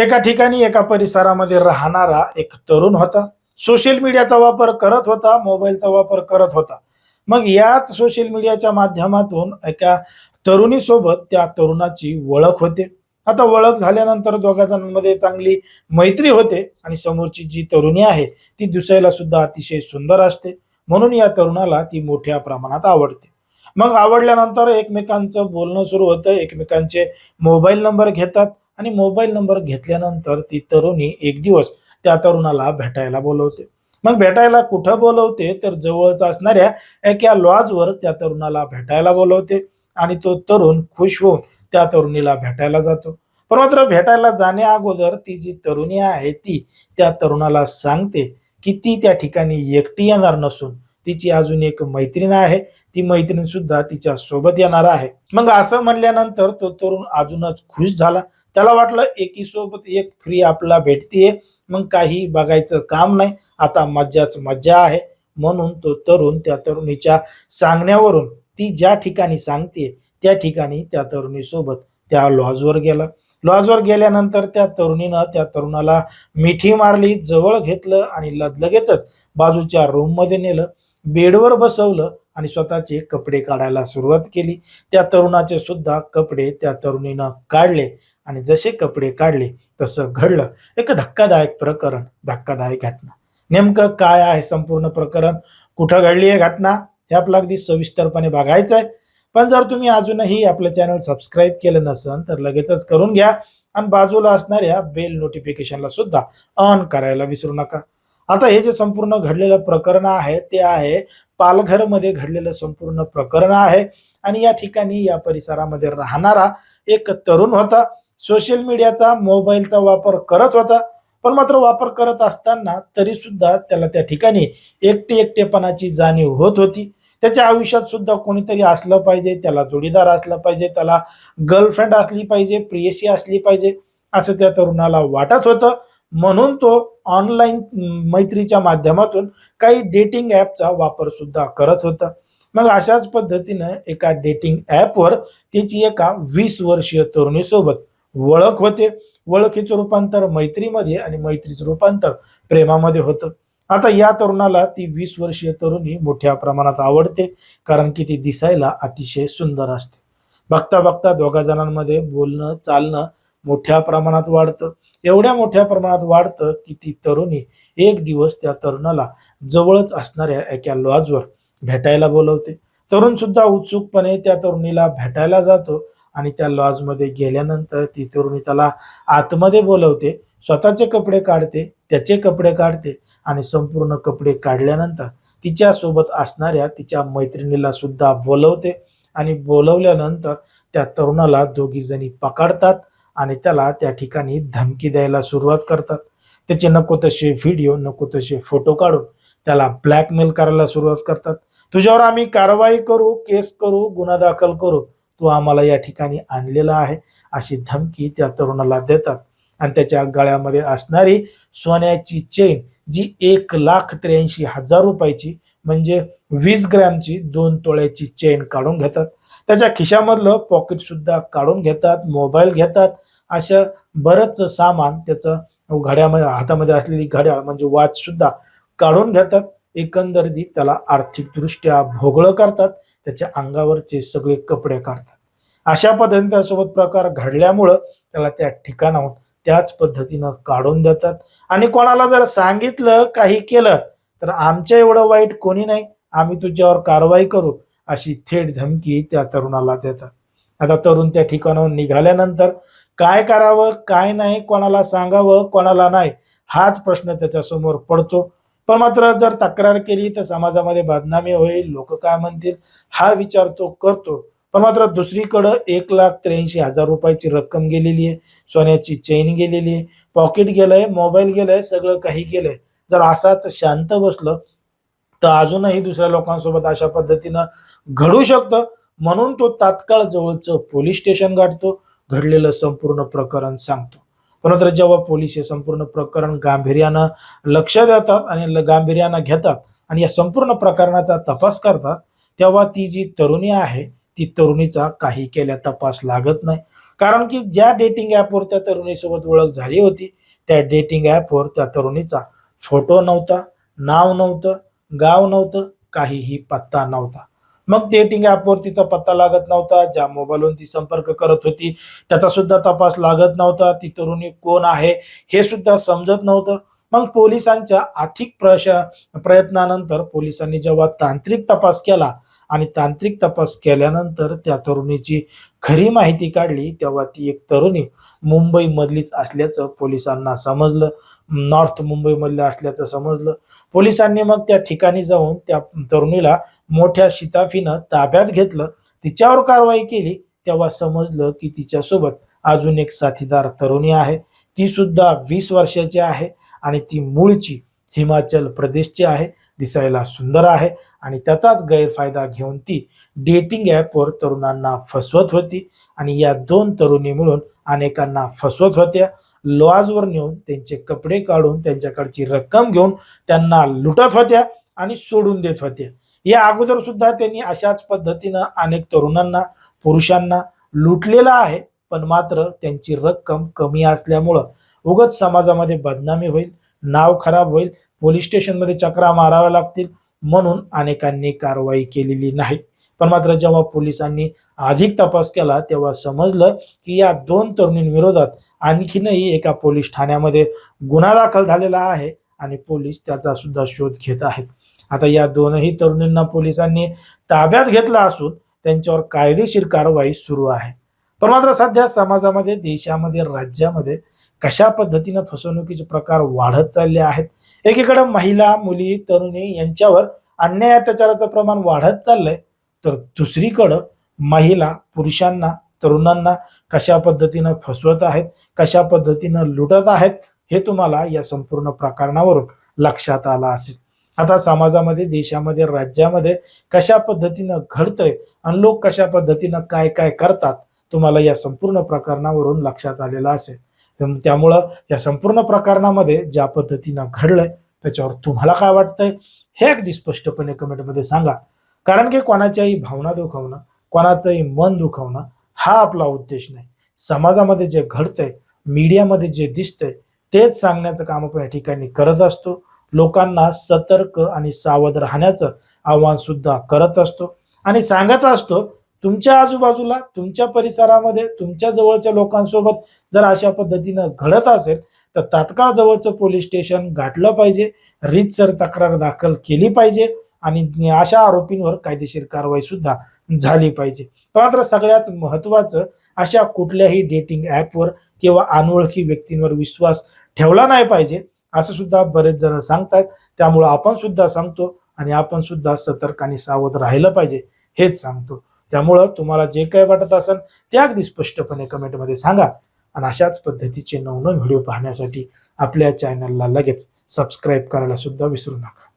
एका ठिकाणी एका परिसरामध्ये राहणारा एक तरुण होता. सोशल मीडियाचा वापर करत होता मोबाईलचा वापर करत होता. मग याच सोशल मीडियाच्या माध्यमातून एका तरुणीसोबत त्या तरुणाची ओळख होते. आता ओळख झाल्यानंतर दोघा जणांमध्ये चांगली मैत्री होते आणि समोरची जी तरुणी आहे ती दिसायला सुद्धा अतिशय सुंदर असते. म्हणून या तरुणाला ती मोठ्या प्रमाणात आवडते. मग आवडल्यानंतर एकमेकांचं बोलणं सुरू होतं. एकमेकांचे मोबाईल नंबर घेतात. आणि मोबाईल नंबर घेतल्यानंतर ती तरुणी एक दिवस त्या तरुणाला भेटायला बोलवते. मग भेटायला कुठं बोलवते? तर जवळच असणाऱ्या एका लॉजवर त्या तरुणाला भेटायला बोलवते आणि तो तरुण खुश होऊन त्या तरुणीला भेटायला जातो. पण मात्र भेटायला जाण्या अगोदर ती जी तरुणी आहे ती त्या तरुणाला सांगते की ती त्या ठिकाणी एकटी येणार नसून. तिची अजून एक मैत्रीण आहे. ती मैत्रीण सुद्धा तिच्या सोबत येणार आहे. मग असं म्हणल्यानंतर तो तरुण अजूनच खुश झाला. त्याला वाटलं एकी सोबत एक फ्री आपला भेटतीये. मग काही बघायचं काम नाही. आता मज्जाच मज्जा आहे. म्हणून तो तरुण त्या तरुणीच्या सांगण्यावरून ती ज्या ठिकाणी सांगते त्या ठिकाणी त्या तरुणीसोबत त्या लॉजवर गेला. लॉजवर गेल्यानंतर त्या तरुणीनं त्या तरुणाला मिठी मारली जवळ घेतलं आणि लगेचच बाजूच्या रूममध्ये नेलं. बेडवर बसवलं आणि स्वतःचे कपडे काढायला सुरुवात केली. त्या तरुणाचे सुद्धा कपडे त्या तरुणीनं काढले आणि जसे कपडे काढले तसं घडलं. एक धक्कादायक प्रकरण धक्कादायक घटना. नेमकं काय आहे संपूर्ण प्रकरण? कुठं घडली आहे घटना? हे आपलं अगदी सविस्तरपणे बघायचं आहे. पण जर तुम्ही अजूनही आपलं चॅनल सबस्क्राईब केलं नसेल तर लगेचच करून घ्या. आणि बाजूला असणाऱ्या बेल नोटिफिकेशनला सुद्धा ऑन करायला विसरू नका. आता हे जे संपूर्ण घडलेलं प्रकरण आहे ते आहे पालघरमध्ये घडलेलं संपूर्ण प्रकरण आहे. आणि या ठिकाणी या परिसरामध्ये राहणारा एक तरुण होता. सोशल मीडियाचा मोबाईलचा वापर करत होता. पण मात्र वापर करत असताना तरी सुद्धा त्याला त्या ठिकाणी एकटे एकटेपणाची जाणीव होत होती. त्याच्या आयुष्यात सुद्धा कोणीतरी असलं पाहिजे त्याला जोडीदार असला पाहिजे त्याला गर्लफ्रेंड असली पाहिजे प्रियसी असली पाहिजे असं त्या तरुणाला वाटत होतं. म्हणून तो ऑनलाईन मैत्रीच्या माध्यमातून काही डेटिंग ॲपचा वापर सुद्धा करत होता. मग अशाच पद्धतीनं एका डेटिंग ॲपवर त्याची एका वीस वर्षीय तरुणीसोबत ओळख होते. ओळखीचं रूपांतर मैत्रीमध्ये आणि मैत्रीचं रूपांतर प्रेमामध्ये होतं. आता या तरुणाला ती वीस वर्षीय तरुणी मोठ्या प्रमाणात आवडते कारण की ती दिसायला अतिशय सुंदर असते. बघता बघता दोघा जणांमध्ये बोलणं चालणं मोठ्या प्रमाणात वाढतं. एवढ्या मोठ्या प्रमाणात वाढतं की ती तरुणी एक दिवस त्या तरुणाला जवळच असणाऱ्या एका लॉजवर भेटायला बोलवते. तरुण सुद्धा उत्सुकपणे त्या तरुणीला भेटायला जातो आणि त्या लॉजमध्ये गेल्यानंतर ती तरुणी त्याला आतमध्ये बोलवते स्वतःचे कपडे काढते त्याचे कपडे काढते आणि संपूर्ण कपडे काढल्यानंतर तिच्यासोबत असणाऱ्या तिच्या मैत्रिणीला सुद्धा बोलवते आणि बोलवल्यानंतर त्या तरुणाला दोघीजणी पकडतात आणि त्याला त्या ठिकाणी धमकी द्यायला सुरुवात करतात. त्याचे नको तसे व्हिडिओ नको तसे फोटो काढून त्याला ब्लॅकमेल करायला सुरुवात करतात. तुझ्यावर आम्ही कारवाई करू केस करू गुन्हा दाखल करू. तू आम्हाला या ठिकाणी आणलेला आहे. अशी धमकी त्या तरुणाला देतात. आणि त्याच्या गळ्यामध्ये असणारी सोन्याची चेन जी एक लाख त्र्याऐंशी हजार रुपयाची म्हणजे वीस ग्रॅमची दोन तोळ्याची चेन काढून घेतात. त्याच्या खिशामधलं पॉकेट सुद्धा काढून घेतात मोबाईल घेतात. अशा बरंच सामान त्याचं घड्यामध्ये हातामध्ये असलेली घड्याळ म्हणजे वॉच सुद्धा काढून घेतात. एकंदरीत त्याला आर्थिकदृष्ट्या भोगळं करतात. त्याच्या अंगावरचे सगळे कपडे काढतात. अशा पद्धतीने त्यासोबत प्रकार घडल्यामुळं त्याला त्या ठिकाणाहून त्याच पद्धतीनं काढून देतात. आणि कोणाला जर सांगितलं काही केलं तर आमच्या एवढं वाईट कोणी नाही. आम्ही तुझ्यावर कारवाई करू. अशी थेट धमकी त्या तरुणाला देतात. आता तरुण त्या ठिकाणाहून निघाल्यानंतर काय करावं काय नाही कोणाला सांगावं कोणाला नाही हाच प्रश्न त्याच्यासमोर पडतो. पण मात्र जर तक्रार केली तर समाजामध्ये बदनामी होईल लोक काय म्हणतील हा विचार तो करतो. पण मात्र दुसरीकडं एक लाख त्र्याऐंशी हजार रुपयाची रक्कम गेलेली आहे सोन्याची चेन गेलेली आहे पॉकेट गेलंय मोबाईल गेलंय सगळं काही गेलंय. जर असाच शांत बसलं तर अजूनही दुसऱ्या लोकांसोबत अशा पद्धतीनं घडू शकतं. म्हणून तो तात्काळ जवळचं पोलीस स्टेशन गाठतो. घडलेलं संपूर्ण प्रकरण सांगतो. पण मात्र जेव्हा पोलीस हे संपूर्ण प्रकरण गांभीर्यानं लक्ष देतात आणि ल- गांभीर्यानं घेतात आणि या संपूर्ण प्रकरणाचा तपास करतात तेव्हा ती जी तरुणी आहे ती तरुणीचा काही केल्या तपास लागत नाही. कारण की ज्या डेटिंग ॲपवर त्या तरुणीसोबत ओळख झाली होती त्या डेटिंग ॲपवर त्या तरुणीचा फोटो नव्हता नाव नव्हतं गाव नव्हतं काहीही पत्ता नव्हता. मग डेटिंग ॲपवर तिचा पत्ता लागत नव्हता ज्या मोबाईलवरून ती संपर्क करत होती त्याचा सुद्धा तपास लागत नव्हता ती तरुणी कोण आहे हे सुद्धा समजत नव्हतं. मग पोलिसांच्या आर्थिक प्रश प्रयत्नानंतर पोलिसांनी जेव्हा तांत्रिक तपास केला आणि तांत्रिक तपास केल्यानंतर त्या तरुणीची खरी माहिती काढली तेव्हा ती एक तरुणी मुंबईमधलीच असल्याचं पोलिसांना समजलं. नॉर्थ मुंबईमधलं असल्याचं समजलं. पोलिसांनी मग त्या ठिकाणी जाऊन त्या तरुणीला मोठ्या शिताफीनं ताब्यात घेतलं. तिच्यावर कारवाई केली. तेव्हा समजलं की तिच्यासोबत अजून एक साथीदार तरुणी आहे. ती सुद्धा वीस वर्षाची आहे आणि ती मूळची हिमाचल प्रदेशची आहे. दिसायला सुंदर आहे आणि त्याचाच गैरफायदा घेऊन ती डेटिंग ॲपवर तरुणांना फसवत होती आणि या दोन तरुणी मिळून अनेकांना फसवत होत्या. लॉजवर नेऊन त्यांचे कपडे काढून त्यांच्याकडची रक्कम घेऊन त्यांना लुटत होत्या आणि सोडून देत होत्या. या अगोदर सुद्धा त्यांनी अशाच पद्धतीनं अनेक तरुणांना पुरुषांना लुटलेलं आहे पण मात्र त्यांची रक्कम कमी असल्यामुळं उगत समाजामध्ये बदनामी होईल नाव खराब होईल पोलीस स्टेशनमध्ये चक्रा माराव्या लागतील म्हणून अनेकांनी कारवाई केलेली नाही. पण मात्र जेव्हा पोलिसांनी अधिक तपास केला तेव्हा समजलं की या दोन तरुणींविरोधात आणखीनही एका पोलीस ठाण्यामध्ये गुन्हा दाखल झालेला आहे आणि पोलीस त्याचा सुद्धा शोध घेत आहेत. आता या दोनही तरुणींना पोलिसांनी ताब्यात घेतलं असून त्यांच्यावर कायदेशीर कारवाई सुरू आहे. पण मात्र सध्या समाजामध्ये देशामध्ये राज्यामध्ये कशा पद्धतीनं फसवणुकीचे प्रकार वाढत चालले आहेत? एकीकडे महिला मुली तरुणी यांच्यावर अन्याय अत्याचाराचं प्रमाण वाढत चाललंय. तर दुसरीकडं महिला पुरुषांना तरुणांना कशा पद्धतीनं फसवत आहेत कशा पद्धतीनं लुटत आहेत हे तुम्हाला या संपूर्ण प्रकरणावरून लक्षात आलं असेल. आता समाजामध्ये देशामध्ये राज्यामध्ये कशा पद्धतीनं घडतंय आणि लोक कशा पद्धतीनं काय काय करतात तुम्हाला या संपूर्ण प्रकरणावरून लक्षात आलेलं असेल. त्यामुळं या संपूर्ण प्रकरणामध्ये ज्या पद्धतीनं घडलंय त्याच्यावर तुम्हाला काय वाटतंय हे अगदी स्पष्टपणे कमेंटमध्ये सांगा. कारण की कोणाच्याही भावना दुखवणं कोणाचंही मन दुखवणं हा आपला उद्देश नाही. समाजामध्ये जे घडतंय मीडियामध्ये जे दिसतंय तेच सांगण्याचं काम आपण या ठिकाणी करत असतो. लोकांना सतर्क आणि सावध राहण्याचं आव्हान सुद्धा करत असतो. आणि सांगत असतो तुमच्या आजूबाजूला तुमच्या परिसरामध्ये तुमच्या जवळच्या लोकांसोबत जर अशा पद्धतीनं घडत असेल तर तात्काळ जवळचं पोलीस स्टेशन गाठलं पाहिजे. रीतसर तक्रार दाखल केली पाहिजे आणि अशा आरोपींवर कायदेशीर कारवाई सुद्धा झाली पाहिजे. पण मात्र सगळ्यात महत्त्वाचं अशा कुठल्याही डेटिंग ॲपवर किंवा अनोळखी व्यक्तींवर विश्वास ठेवला नाही पाहिजे असं सुद्धा बरेच जण सांगतात त्यामुळं आपण सुद्धा सांगतो आणि आपण सुद्धा सतर्क आणि सावध राहिलं पाहिजे हेच सांगतो. त्यामुळं तुम्हाला जे काही वाटत असेल ते अगदी स्पष्टपणे कमेंटमध्ये सांगा. आणि अशाच पद्धतीचे नवनवीन व्हिडिओ पाहण्यासाठी आपल्या चॅनलला लगेच सबस्क्राईब करायला सुद्धा विसरू नका.